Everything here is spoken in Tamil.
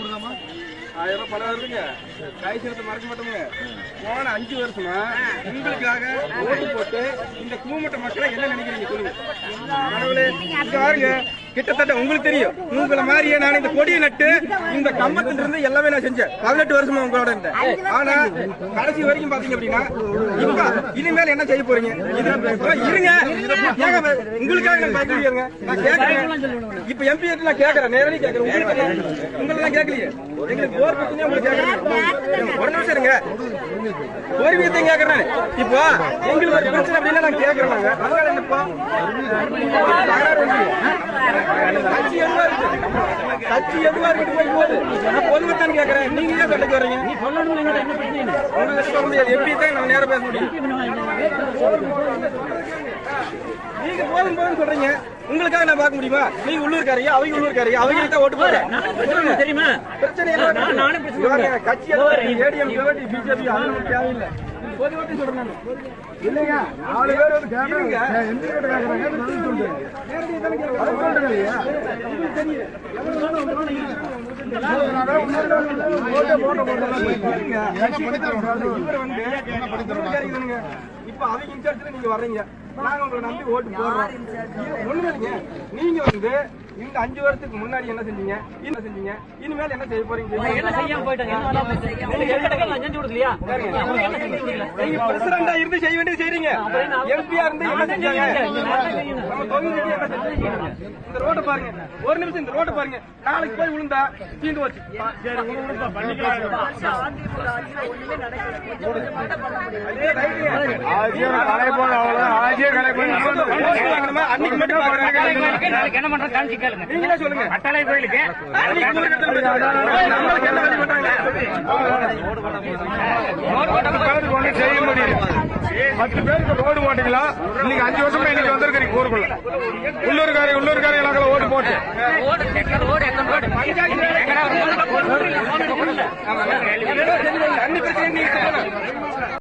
பணம் ஆயிரம் ரூபாய் பணம் வருதுங்க. கை செலுத்த மறக்க மாட்டோமுங்க போன அஞ்சு வருஷமா உங்களுக்காக ஓட்டு போட்டு இந்த கூமட்ட மக்களை என்ன நினைக்கிறீங்க சொல்லுங்க. கடவுளே, பாருங்க கிட்டத்தட்ட உங்களுக்கு தெரியும். உங்களை மாதிரியே நான் இந்த கொடியை நட்டு இந்த கம்பத்துல இருந்து எல்லாமே நான் செஞ்சேன். பதினெட்டு வருஷமா உங்களோட இருந்தேன். ஆனா கடைசி வரைக்கும் பாத்தீங்க அப்படின்னா இப்ப இனிமேல் என்ன செய்ய போறீங்க? இருங்க. உங்களுக்காக நான் நான் கேட்கறேன். இப்ப எம்பி நான் கேட்கறேன். நேரடி கேட்கறேன். உங்களுக்கு உங்களை நான் கேட்கலையே. எங்களுக்கு போர் பிரச்சனையே உங்களுக்கு கேட்கறேன். ஒரு நிமிஷம் இருங்க. ஒரு விஷயத்தையும் கேட்கறேன். இப்போ எங்களுக்கு ஒரு பிரச்சனை அப்படின்னா நான் கேட்கறேன் நாங்க. அதனால என்னப்பா? கட்சி எதுவா இருக்கு. கட்சி எதுவா இருக்கு போய் போகுது நான் பொதுமத்தான் கேட்கறேன் நீங்க ஏன் சண்டைக்கு வர்றீங்க? நீ சொல்லணும் உங்களுக்கு சொல்ல முடியாது. எப்படி தான் நம்ம நேரம் பேச முடியும்? நீங்க போதும் போதும் சொல்றீங்க. உங்களுக்காக நான் பார்க்க முடியுமா? நீங்க உள்ளூர்காரங்க அவங்க உள்ளூர்காரங்க அவங்க தான் ஓட்டு போடுறேன். தெரியுமா? பிரச்சனை பிரச்சனை கட்சி ஏடிஎம் பிஜேபி அது நமக்கு தேவையில்லை. பொது ஓட்டு சொல்றேன் இல்லைங்க நாலு பேர் வந்து கேட்கறாங்க எந்த கிட்ட கேட்கறாங்க பதில் சொல்லுங்க நேரடியாக தானே கேட்கறாங்க அது சொல்றேன். இல்லையா உங்களுக்கு தெரியும் எவ்வளவு வேணும் உங்க வேணும் இவர் வந்து உள்ளூர்காரங்க இப்ப அவங்க இன்சார்ஜ்ல நீங்க வர்றீங்க. நாங்க உங்களை நம்பி ஓட்டு போடுறோம். ஒண்ணு நீங்க வந்து இந்த அஞ்சு வருஷத்துக்கு முன்னாடி என்ன செஞ்சீங்க? என்ன செஞ்சீங்க? இனிமேல் என்ன செய்ய போறீங்க? என்ன செய்யாம போயிட்டாங்க. இருந்து செய்ய வேண்டியது செய்றீங்க. எம்பியா இருந்து என்ன செஞ்சாங்க? நம்ம தொகுதிக்கு என்ன செஞ்சாங்க? இந்த ரோட்டை பாருங்க. ஒரு நிமிஷம் இந்த ரோட்டை பாருங்க. நாளைக்கு போய் விழுந்தா தீண்டு வச்சு அன்னைக்கு மட்டும் பாக்குறாங்க நாளைக்கு என்ன பண்றது? கேளுங்க நீங்களே சொல்லுங்க? அட்டளை கோயிலுக்கு. செய்ய முடியல. பத்து பேருக்கு ரோடு போட்டீங்களா இன்னைக்கு அஞ்சு வருஷமா இன்னைக்கு வந்திருக்கீங்க ஊருக்குள்ள. உள்ளூர்காரி உள்ளூர்காரி இலாக்கில ஓட்டு போட்டு. ஓடு எத்தனை